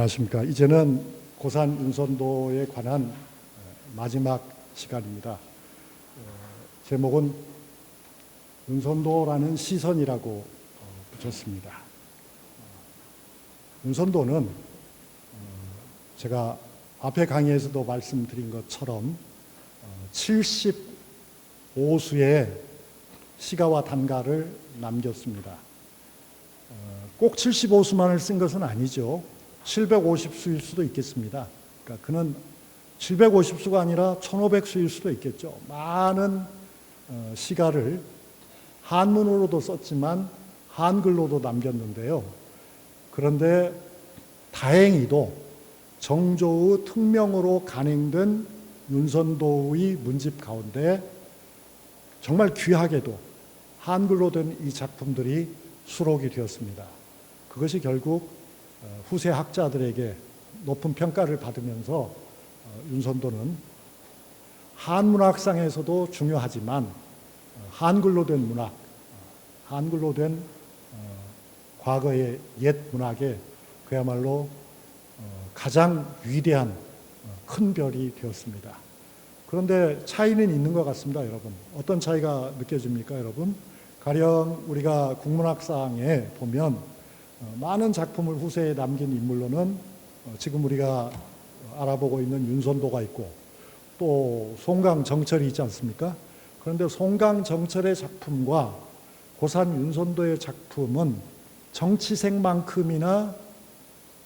안녕하십니까. 이제는 고산 윤선도에 관한 어, 마지막 시간입니다. 어, 제목은 윤선도라는 시선이라고 어, 붙였습니다. 어, 윤선도는 어, 제가 앞에 강의에서도 말씀드린 것처럼 75수의 시가와 단가를 남겼습니다. 어, 꼭 75수만을 쓴 것은 아니죠. 750수일 수도 있겠습니다. 그러니까 그는 750수가 아니라 1500수일 수도 있겠죠. 많은 어, 시가를 한문으로도 썼지만 한글로도 남겼는데요. 그런데 다행히도 정조의 특명으로 간행된 윤선도의 문집 가운데 정말 귀하게도 한글로 된 이 작품들이 수록이 되었습니다. 그것이 결국 어, 후세 학자들에게 높은 평가를 받으면서 어, 윤선도는 한문학상에서도 중요하지만 어, 한글로 된 문학, 한글로 된 과거의 옛 문학에 그야말로 가장 위대한 큰 별이 되었습니다. 그런데 차이는 있는 것 같습니다, 여러분. 어떤 차이가 느껴집니까, 여러분? 가령 우리가 국문학상에 보면 어, 많은 작품을 후세에 남긴 인물로는 어, 지금 우리가 알아보고 있는 윤선도가 있고 또 송강 정철이 있지 않습니까? 그런데 송강 정철의 작품과 고산 윤선도의 작품은 정치색만큼이나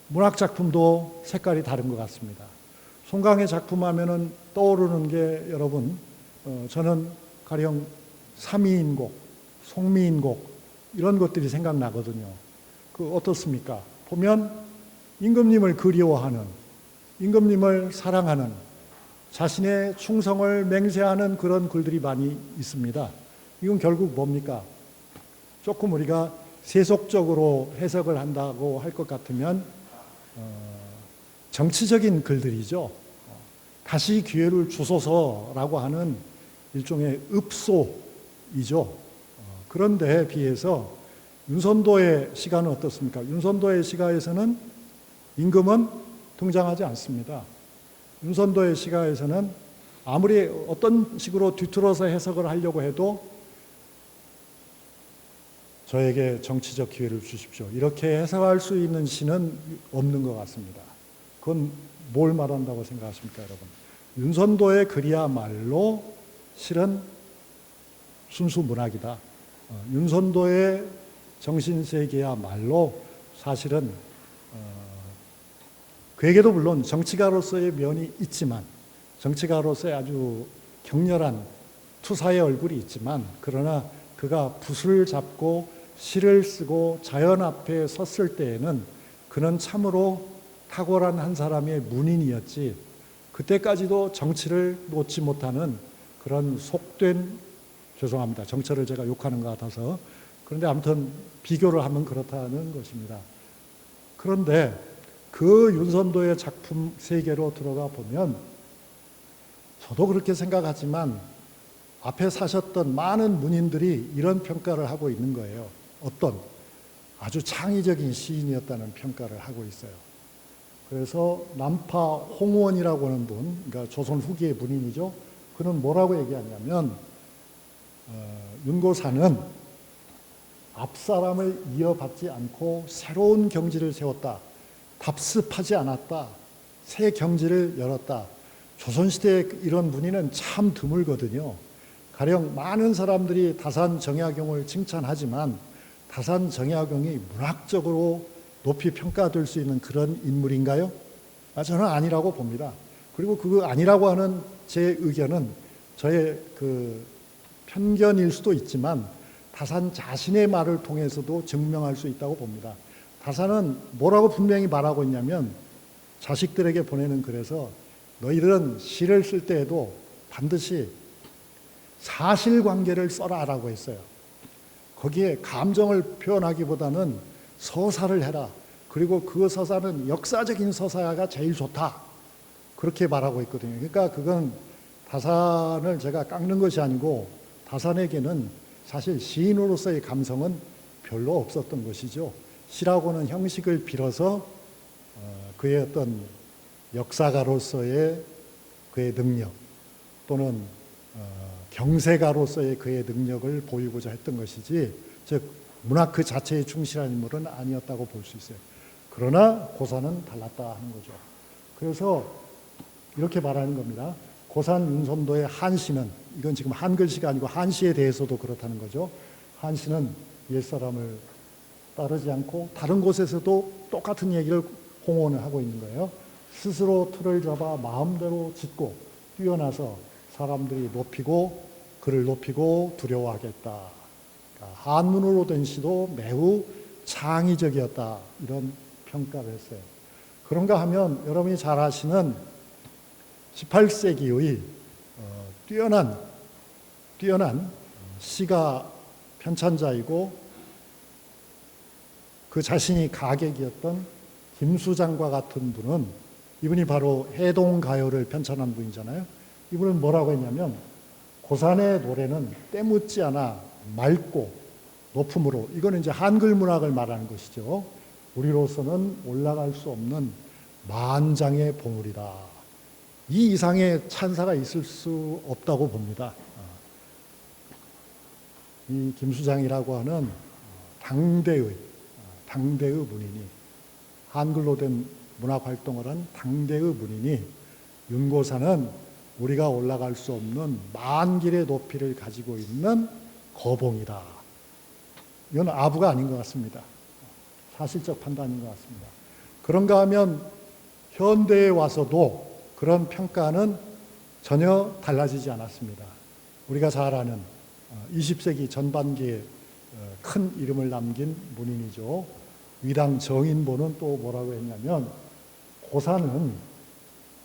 문학 작품도 색깔이 다른 것 같습니다. 송강의 작품 하면은 떠오르는 게 여러분 어, 저는 가령 삼이인곡, 송미인곡 이런 것들이 생각나거든요. 그 어떻습니까? 보면 임금님을 그리워하는 임금님을 사랑하는 자신의 충성을 맹세하는 그런 글들이 많이 있습니다. 이건 결국 뭡니까? 조금 우리가 세속적으로 해석을 한다고 할 것 같으면 어, 정치적인 글들이죠. 다시 기회를 주소서라고 하는 일종의 읍소이죠. 어, 그런데 비해서 윤선도의 시가는 어떻습니까? 윤선도의 시가에서는 임금은 등장하지 않습니다. 윤선도의 시가에서는 아무리 어떤 식으로 뒤틀어서 해석을 하려고 해도 저에게 정치적 기회를 주십시오. 이렇게 해석할 수 있는 시는 없는 것 같습니다. 그건 뭘 말한다고 생각하십니까, 여러분? 윤선도의 글이야말로 실은 순수 문학이다. 어, 윤선도의 정신세계야말로 사실은 어, 그에게도 물론 정치가로서의 면이 있지만 정치가로서의 아주 격렬한 투사의 얼굴이 있지만 그러나 그가 붓을 잡고 시를 쓰고 자연 앞에 섰을 때에는 그는 참으로 탁월한 한 사람의 문인이었지 그때까지도 정치를 놓지 못하는 그런 속된 죄송합니다. 정치를 제가 욕하는 것 같아서 그런데 아무튼 비교를 하면 그렇다는 것입니다. 그런데 그 윤선도의 작품 세계로 들어가 보면 저도 그렇게 생각하지만 앞에 사셨던 많은 문인들이 이런 평가를 하고 있는 거예요. 어떤 아주 창의적인 시인이었다는 평가를 하고 있어요. 그래서 남파 홍원이라고 하는 분, 그러니까 조선 후기의 문인이죠. 그는 뭐라고 얘기하냐면 어, 윤고사는 앞사람을 이어받지 않고 새로운 경지를 세웠다. 답습하지 않았다. 새 경지를 열었다. 조선시대에 이런 문의는 참 드물거든요. 가령 많은 사람들이 다산 정약용을 칭찬하지만 다산 정약용이 문학적으로 높이 평가될 수 있는 그런 인물인가요? 아, 저는 아니라고 봅니다. 그리고 그거 아니라고 하는 제 의견은 저의 그 편견일 수도 있지만 다산 자신의 말을 통해서도 증명할 수 있다고 봅니다. 다산은 뭐라고 분명히 말하고 있냐면 자식들에게 보내는 글에서 너희들은 시를 쓸 때에도 반드시 사실관계를 써라라고 했어요. 거기에 감정을 표현하기보다는 서사를 해라. 그리고 그 서사는 역사적인 서사가 제일 좋다. 그렇게 말하고 있거든요. 그러니까 그건 다산을 제가 깎는 것이 아니고 다산에게는 사실 시인으로서의 감성은 별로 없었던 것이죠. 시라고는 형식을 빌어서 어, 그의 어떤 역사가로서의 그의 능력 또는 어, 경세가로서의 그의 능력을 보이고자 했던 것이지 즉 문학 그 자체에 충실한 인물은 아니었다고 볼 수 있어요. 그러나 고사는 달랐다 하는 거죠. 그래서 이렇게 말하는 겁니다. 고산 윤선도의 한시는 이건 지금 한글씨가 아니고 한시에 대해서도 그렇다는 거죠. 한시는 옛사람을 따르지 않고 다른 곳에서도 똑같은 얘기를 홍원을 하고 있는 거예요. 스스로 틀을 잡아 마음대로 짓고 뛰어나서 사람들이 높이고 그를 높이고 두려워하겠다. 그러니까 한문으로 된 시도 매우 창의적이었다. 이런 평가를 했어요. 그런가 하면 여러분이 잘 아시는 18세기의 어, 뛰어난 뛰어난 시가 편찬자이고 그 자신이 가객이었던 김수장과 같은 분은 이분이 바로 해동 가요를 편찬한 분이잖아요. 이분은 뭐라고 했냐면 고산의 노래는 때묻지 않아 맑고 높음으로 이거는 이제 한글 문학을 말하는 것이죠. 우리로서는 올라갈 수 없는 만장의 보물이다. 이 이상의 찬사가 있을 수 없다고 봅니다. 이 김수장이라고 하는 당대의 당대의 문인이 한글로 된 문학 활동을 한 당대의 문인이 윤고사는 우리가 올라갈 수 없는 만 길의 높이를 가지고 있는 거봉이다. 이건 아부가 아닌 것 같습니다. 사실적 판단인 것 같습니다. 그런가 하면 현대에 와서도 그런 평가는 전혀 달라지지 않았습니다. 우리가 잘 아는 20세기 전반기에 어, 큰 이름을 남긴 문인이죠. 위당 정인보는 또 뭐라고 했냐면 고사는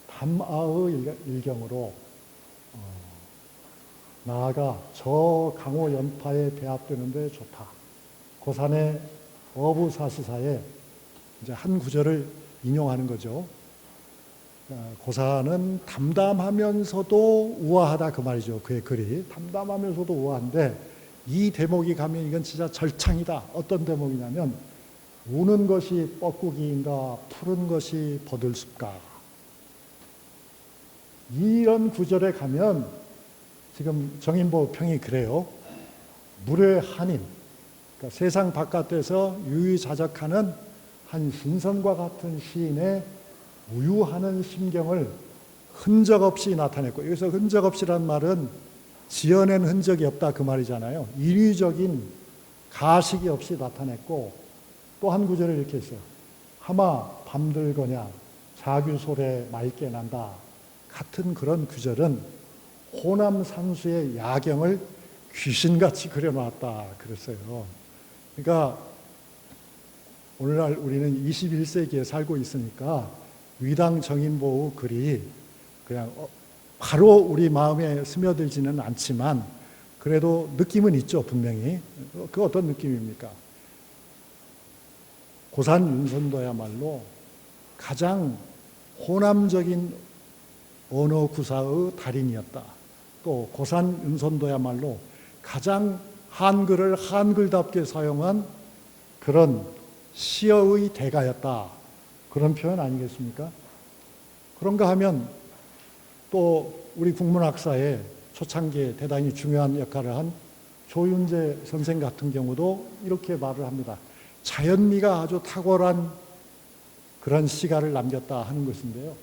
담아의 일경으로 어, 나아가 저 강호 연파에 배합되는데 좋다. 고산의 어부사시사에 이제 한 구절을 인용하는 거죠. 어, 고사는 담담하면서도 우아하다 그 말이죠. 그의 글이 담담하면서도 우아한데 이 대목이 가면 이건 진짜 절창이다. 어떤 대목이냐면 우는 것이 뻐꾸기인가 푸른 것이 버들숲가 이런 구절에 가면 지금 정인보 평이 그래요. 물의 한인 그러니까 세상 바깥에서 유유자적하는 한 신선과 같은 시인의 우유하는 심경을 흔적 없이 나타냈고 여기서 흔적 없이란 말은 지어낸 흔적이 없다 그 말이잖아요. 인위적인 가식이 없이 나타냈고 또 한 구절을 이렇게 했어요. 하마 밤들거냐 자규 소래 맑게 난다 같은 그런 구절은 호남 산수의 야경을 귀신같이 그려놨다 그랬어요. 그러니까 오늘날 우리는 21세기에 살고 있으니까 위당 정인보의 글이 그냥 어, 바로 우리 마음에 스며들지는 않지만 그래도 느낌은 있죠 분명히 그 어떤 느낌입니까? 고산 윤선도야말로 가장 호남적인 언어 구사의 달인이었다. 또 고산 윤선도야말로 가장 한글을 한글답게 사용한 그런 시어의 대가였다. 그런 표현 아니겠습니까? 그런가 하면 또 우리 국문학사에 초창기에 대단히 중요한 역할을 한 조윤재 선생 같은 경우도 이렇게 말을 합니다. 자연미가 아주 탁월한 그런 시가를 남겼다 하는 것인데요.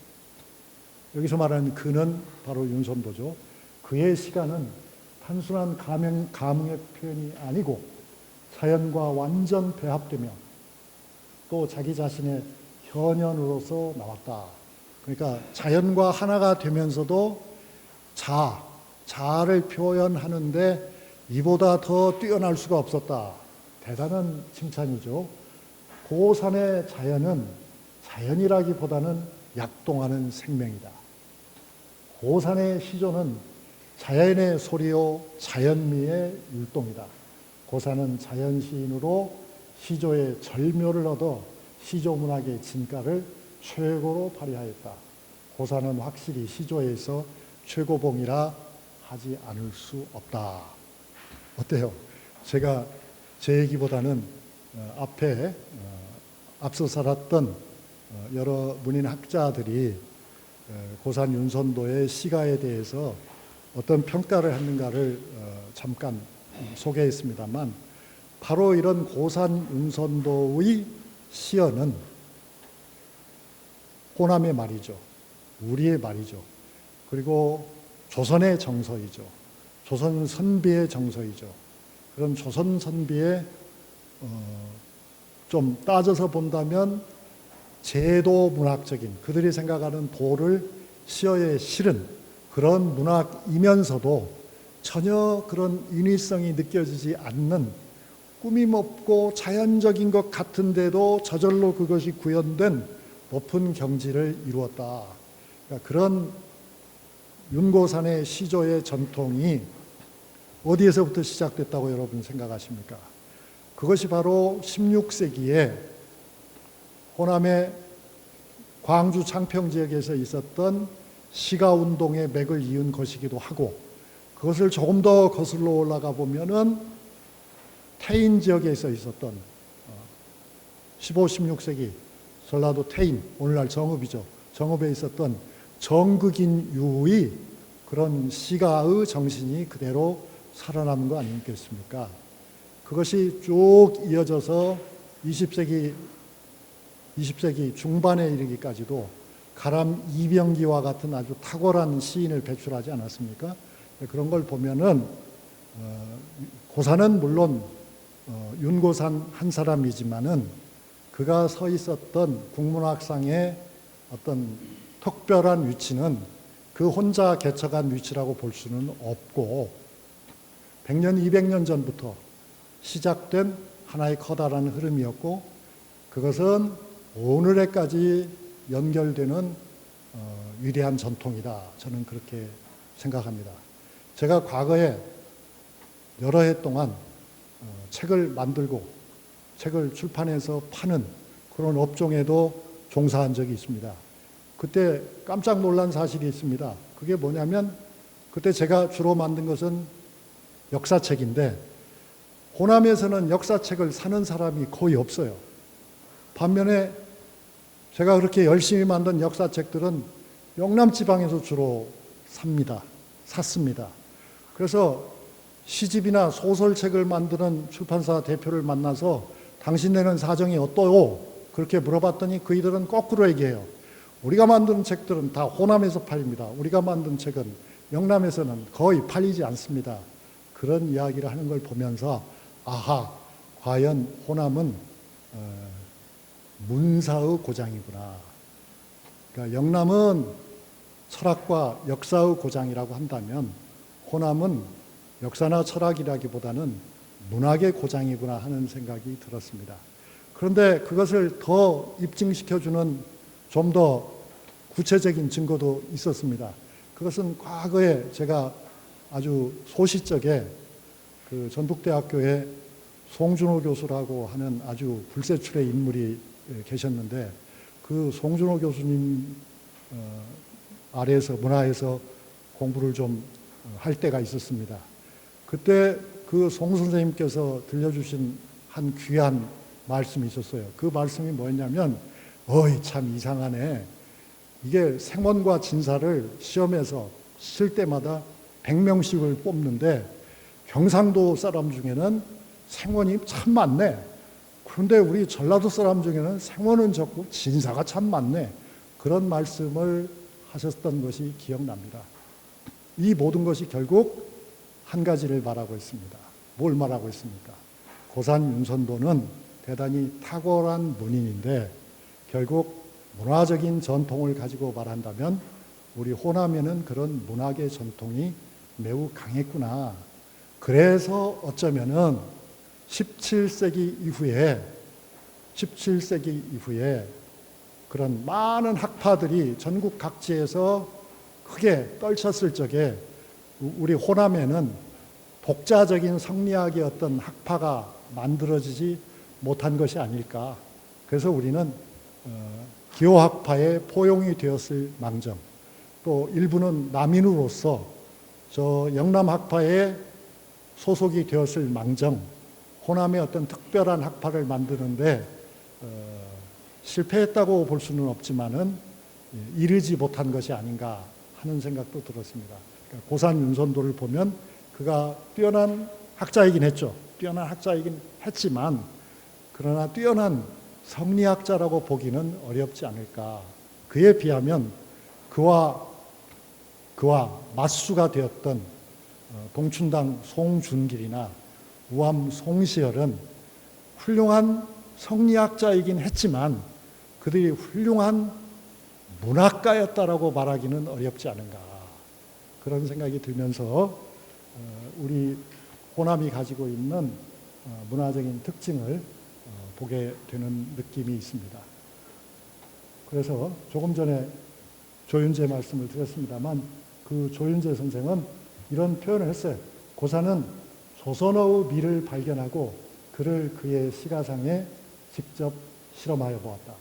여기서 말하는 그는 바로 윤선도죠. 그의 시가는 단순한 가명, 감흥의 표현이 아니고 자연과 완전 배합되며 또 자기 자신의 현현으로서 나왔다. 그러니까 자연과 하나가 되면서도 자, 자를 표현하는데 이보다 더 뛰어날 수가 없었다. 대단한 칭찬이죠. 고산의 자연은 자연이라기보다는 약동하는 생명이다. 고산의 시조는 자연의 소리요 자연미의 율동이다. 고산은 자연시인으로 시조의 절묘를 얻어 시조 문학의 진가를 최고로 발휘하였다. 고산은 확실히 시조에서 최고봉이라 하지 않을 수 없다. 어때요? 제가 제 얘기보다는 어, 앞에 어, 앞서 살았던 어, 여러 문인 학자들이 어, 고산 윤선도의 시가에 대해서 어떤 평가를 했는가를 어, 잠깐 소개했습니다만 바로 이런 고산 윤선도의 시어는 호남의 말이죠. 우리의 말이죠. 그리고 조선의 정서이죠. 조선 선비의 정서이죠. 그런 조선 선비의 어, 좀 따져서 본다면 제도 문학적인 그들이 생각하는 도를 시어에 실은 그런 문학이면서도 전혀 그런 인위성이 느껴지지 않는 꾸밈 없고 자연적인 것 같은데도 저절로 그것이 구현된 높은 경지를 이루었다. 그러니까 그런 윤고산의 시조의 전통이 어디에서부터 시작됐다고 여러분 생각하십니까? 그것이 바로 16세기에 호남의 광주 창평 지역에서 있었던 시가 운동의 맥을 이은 것이기도 하고 그것을 조금 더 거슬러 올라가 보면은 태인 지역에서 있었던 15, 16세기 전라도 태인 오늘날 정읍이죠. 정읍에 있었던 정극인 유의 그런 시가의 정신이 그대로 살아남은 거 아니겠습니까? 그것이 쭉 이어져서 20세기 20세기 중반에 이르기까지도 가람 이병기와 같은 아주 탁월한 시인을 배출하지 않았습니까? 그런 걸 보면은 어, 고사는 물론 어, 윤고산 한 사람이지만은 그가 서 있었던 국문학상의 어떤 특별한 위치는 그 혼자 개척한 위치라고 볼 수는 없고 100년, 200년 전부터 시작된 하나의 커다란 흐름이었고 그것은 오늘에까지 연결되는 어, 위대한 전통이다. 저는 그렇게 생각합니다. 제가 과거에 여러 해 동안 어, 책을 만들고 책을 출판해서 파는 그런 업종에도 종사한 적이 있습니다. 그때 깜짝 놀란 사실이 있습니다. 그게 뭐냐면 그때 제가 주로 만든 것은 역사책인데 호남에서는 역사책을 사는 사람이 거의 없어요. 반면에 제가 그렇게 열심히 만든 역사책들은 영남 지방에서 주로 삽니다. 샀습니다. 그래서 시집이나 소설책을 만드는 출판사 대표를 만나서 당신네는 사정이 어떠요? 그렇게 물어봤더니 그이들은 거꾸로 얘기해요. 우리가 만든 책들은 다 호남에서 팔립니다. 우리가 만든 책은 영남에서는 거의 팔리지 않습니다. 그런 이야기를 하는 걸 보면서 아하, 과연 호남은 어, 문사의 고장이구나. 그러니까 영남은 철학과 역사의 고장이라고 한다면 호남은 역사나 철학이라기보다는 문학의 고장이구나 하는 생각이 들었습니다. 그런데 그것을 더 입증시켜주는 좀 더 구체적인 증거도 있었습니다. 그것은 과거에 제가 아주 소시적에 그 전북대학교에 송준호 교수라고 하는 아주 불세출의 인물이 계셨는데 그 송준호 교수님 어, 아래에서 문화에서 공부를 좀 할 때가 있었습니다. 그때 그 송 선생님께서 들려주신 한 귀한 말씀이 있었어요. 그 말씀이 뭐였냐면, 어이, 참 이상하네. 이게 생원과 진사를 시험에서 쓸 때마다 100명씩을 뽑는데 경상도 사람 중에는 생원이 참 많네. 그런데 우리 전라도 사람 중에는 생원은 적고 진사가 참 많네. 그런 말씀을 하셨던 것이 기억납니다. 이 모든 것이 결국 한 가지를 말하고 있습니다. 뭘 말하고 있습니까? 고산 윤선도는 대단히 탁월한 문인인데 결국 문화적인 전통을 가지고 말한다면 우리 호남에는 그런 문학의 전통이 매우 강했구나. 그래서 어쩌면은 17세기 이후에 17세기 이후에 그런 많은 학파들이 전국 각지에서 크게 떨쳤을 적에 우리 호남에는 독자적인 성리학의 어떤 학파가 만들어지지 못한 것이 아닐까. 그래서 우리는 어, 기호학파의 포용이 되었을 망정, 또 일부는 남인으로서 저 영남학파에 소속이 되었을 망정, 호남의 어떤 특별한 학파를 만드는데 어, 실패했다고 볼 수는 없지만은 예, 이르지 못한 것이 아닌가 하는 생각도 들었습니다. 그러니까 고산 윤선도를 보면 그가 뛰어난 학자이긴 했죠. 뛰어난 학자이긴 했지만 그러나 뛰어난 성리학자라고 보기는 어렵지 않을까. 그에 비하면 그와 그와 맞수가 되었던 어, 동춘당 송준길이나 우암 송시열은 훌륭한 성리학자이긴 했지만 그들이 훌륭한 문학가였다라고 말하기는 어렵지 않은가 그런 생각이 들면서 어, 우리 호남이 가지고 있는 어, 문화적인 특징을 어, 보게 되는 느낌이 있습니다. 그래서 조금 전에 조윤재 말씀을 드렸습니다만 그 조윤재 선생은 이런 표현을 했어요. 고사는 조선어의 미를 발견하고 그를 그의 시가상에 직접 실험하여 보았다.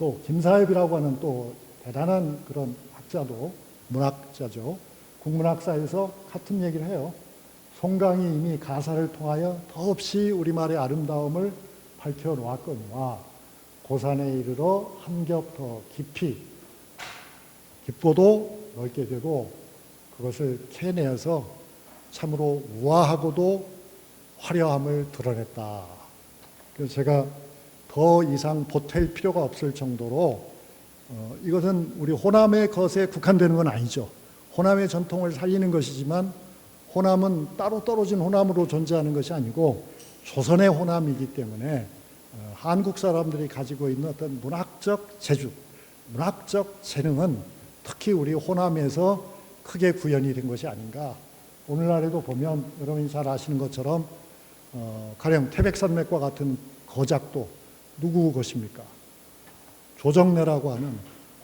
또 김사엽이라고 하는 또 대단한 그런 학자도 문학자죠. 국문학사에서 같은 얘기를 해요. 송강이 이미 가사를 통하여 더없이 우리말의 아름다움을 밝혀 놓았거니와 고산에 이르러 한 겹 더 깊이 깊고도 넓게 되고 그것을 캐내어서 참으로 우아하고도 화려함을 드러냈다. 그래서 제가 더 이상 보탤 필요가 없을 정도로 어, 이것은 우리 호남의 것에 국한되는 건 아니죠. 호남의 전통을 살리는 것이지만 호남은 따로 떨어진 호남으로 존재하는 것이 아니고 조선의 호남이기 때문에 어, 한국 사람들이 가지고 있는 어떤 문학적 재주, 문학적 재능은 특히 우리 호남에서 크게 구현이 된 것이 아닌가. 오늘날에도 보면 여러분이 잘 아시는 것처럼 어, 가령 태백산맥과 같은 거작도 누구 것입니까? 조정래라고 하는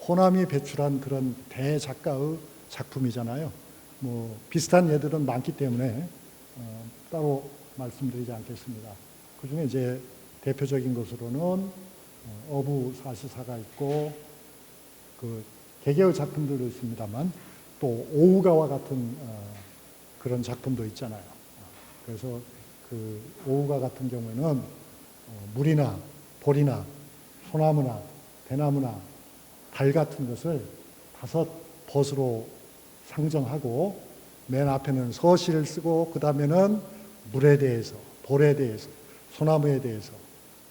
호남이 배출한 그런 대작가의 작품이잖아요. 뭐 비슷한 예들은 많기 때문에 어, 따로 말씀드리지 않겠습니다. 그 중에 이제 대표적인 것으로는 어, 어부 사시사가 있고 그 개개의 작품들도 있습니다만 또 오우가와 같은 어, 그런 작품도 있잖아요. 그래서 그 오우가 같은 경우에는 어, 물이나 볼이나 소나무나 대나무나 달 같은 것을 다섯 벗으로 상정하고 맨 앞에는 서시를 쓰고 그 다음에는 물에 대해서 볼에 대해서 소나무에 대해서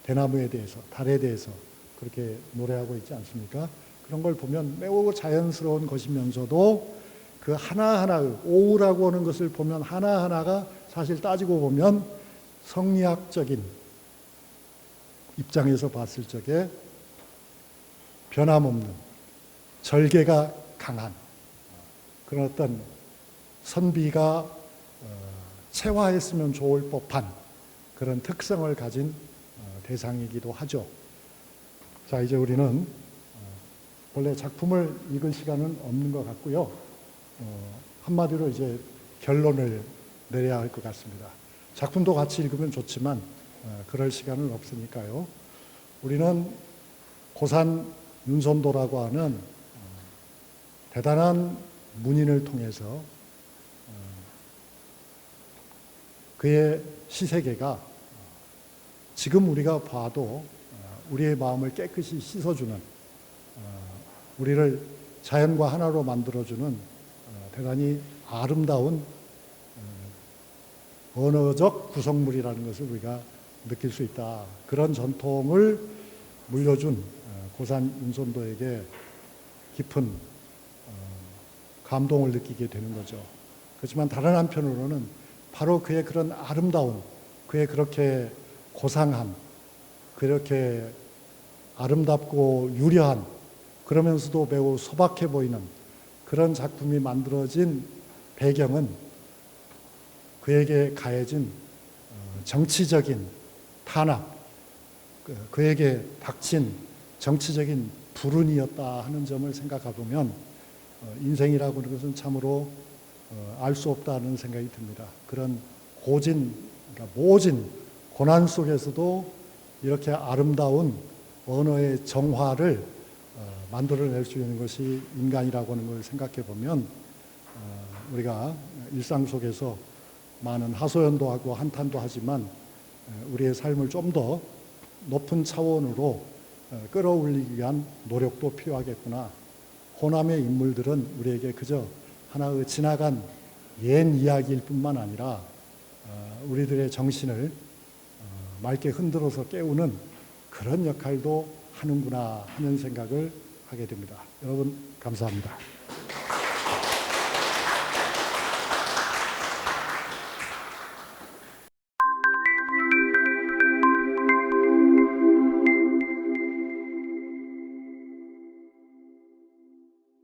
대나무에 대해서 달에 대해서 그렇게 노래하고 있지 않습니까? 그런 걸 보면 매우 자연스러운 것이면서도 그 하나하나의 오우라고 하는 것을 보면 하나하나가 사실 따지고 보면 성리학적인 입장에서 봤을 적에 변함없는 절개가 강한 그런 어떤 선비가 어, 체화했으면 좋을 법한 그런 특성을 가진 어, 대상이기도 하죠. 자, 이제 우리는 어, 원래 작품을 읽을 시간은 없는 것 같고요. 한마디로 이제 결론을 내려야 할 것 같습니다. 작품도 같이 읽으면 좋지만 그럴 시간은 없으니까요. 우리는 고산 윤선도라고 하는 대단한 문인을 통해서 그의 시세계가 지금 우리가 봐도 우리의 마음을 깨끗이 씻어주는 우리를 자연과 하나로 만들어주는 대단히 아름다운 언어적 구성물이라는 것을 우리가 느낄 수 있다. 그런 전통을 물려준 고산 윤선도에게 깊은 감동을 느끼게 되는 거죠. 그렇지만 다른 한편으로는 바로 그의 그런 아름다움, 그의 그렇게 고상함, 그렇게 아름답고 유려한 그러면서도 매우 소박해 보이는 그런 작품이 만들어진 배경은 그에게 가해진 어, 정치적인 탄압, 그, 그에게 닥친 정치적인 불운이었다 하는 점을 생각해 보면 어, 인생이라고 하는 것은 참으로 어, 알수 없다는 생각이 듭니다. 그런 고진, 그러니까 모진 고난 속에서도 이렇게 아름다운 언어의 정화를 어, 만들어낼 수 있는 것이 인간이라고 하는 걸 생각해 보면 우리가 일상 속에서 많은 하소연도 하고 한탄도 하지만 우리의 삶을 좀 더 높은 차원으로 어, 끌어올리기 위한 노력도 필요하겠구나. 호남의 인물들은 우리에게 그저 하나의 지나간 옛 이야기일 뿐만 아니라 어, 우리들의 정신을 어, 맑게 흔들어서 깨우는 그런 역할도 하는구나 하는 생각을 하게 됩니다. 여러분 감사합니다.